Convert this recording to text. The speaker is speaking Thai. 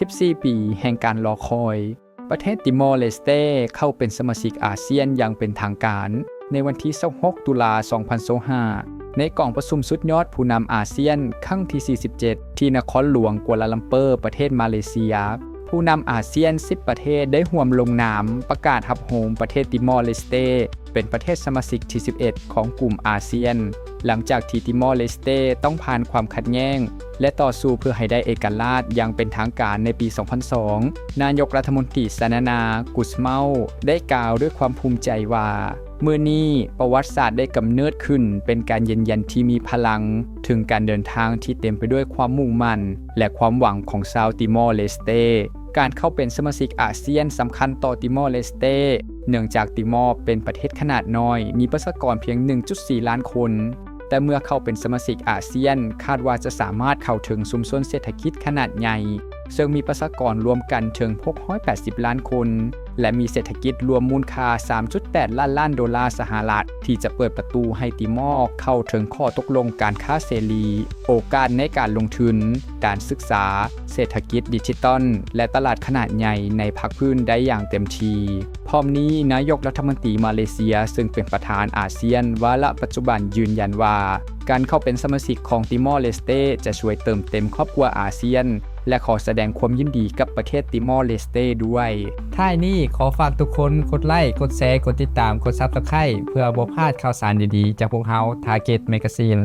14 ปีแห่งการรอคอย ประเทศติมอร์เลสเตเข้าเป็นสมาชิกอาเซียนอย่างเป็นทางการ ในวันที่26ตุลา2025ในกล่องประชุมสุดยอดผู้นำอาเซียนครั้งที่ 47 ที่นครหลวงกัวลาลัมเปอร์ประเทศมาเลเซีย ผู้นำอาเซียน 10 ประเทศได้ห่วมลงนามประกาศหับโหมประเทศติมอร์เลสเต เป็นประเทศสมาชิกที่ 11 ของกลุ่มอาเซียน หลังจากที่ติมอร์เลสเตต้องผ่านความขัดแย้ง และต่อสู้เพื่อให้ได้เอกราชอย่างเป็นทางการในปี 2002 นายกรัฐมนตรีซานานา กุสเมาได้กล่าวด้วยความภูมิใจว่าเมื่อนี้ประวัติศาสตร์ได้กำเนิดขึ้น เป็นการยืนยันที่มีพลัง ถึงการเดินทางที่เต็มไปด้วยความมุ่งมั่น และความหวังของชาวติมอร์เลสเต การเข้าเป็นสมาชิกอาเซียนสำคัญต่อติมอร์เลสเตเนื่องจากติมอร์เป็นประเทศขนาดน้อย มีประชากรเพียง 1.4 ล้านคน แต่เมื่อเข้าเป็นสมาชิกอาเซียน คาดว่าจะสามารถเข้าถึงชุมชนเศรษฐกิจขนาดใหญ่ ซึ่งมีประชากรรวมกันถึง 680 ล้านคน และมีเศรษฐกิจรวมมูลค่า 3.8 ล้านล้านดอลลาร์สหรัฐ ที่จะเปิดประตูให้ติมอร์เข้าถึงข้อตกลงการค้าเสรี โอกาสในการลงทุน การศึกษา เศรษฐกิจดิจิตอล และตลาดขนาดใหญ่ในภาคพื้นได้อย่างเต็มทีพร้อมนี้นายกรัฐมนตรีมาเลเซีย ซึ่งเป็นประธานอาเซียนวาระปัจจุบันยืนยันว่าการเข้าเป็นสมาชิกของติมอร์เลสเตจะช่วยเติมเต็มครอบครัวอาเซียน และขอแสดงความยินดีกับประเทศติมอร์เลสเต้ด้วยท้ายนี้ขอฝากทุกคนกดไลค์ กดแชร์ กดติดตาม กดซับสไครต์เพื่อบ่พลาดข่าวสารดีๆ จากพวกเรา Target Magazine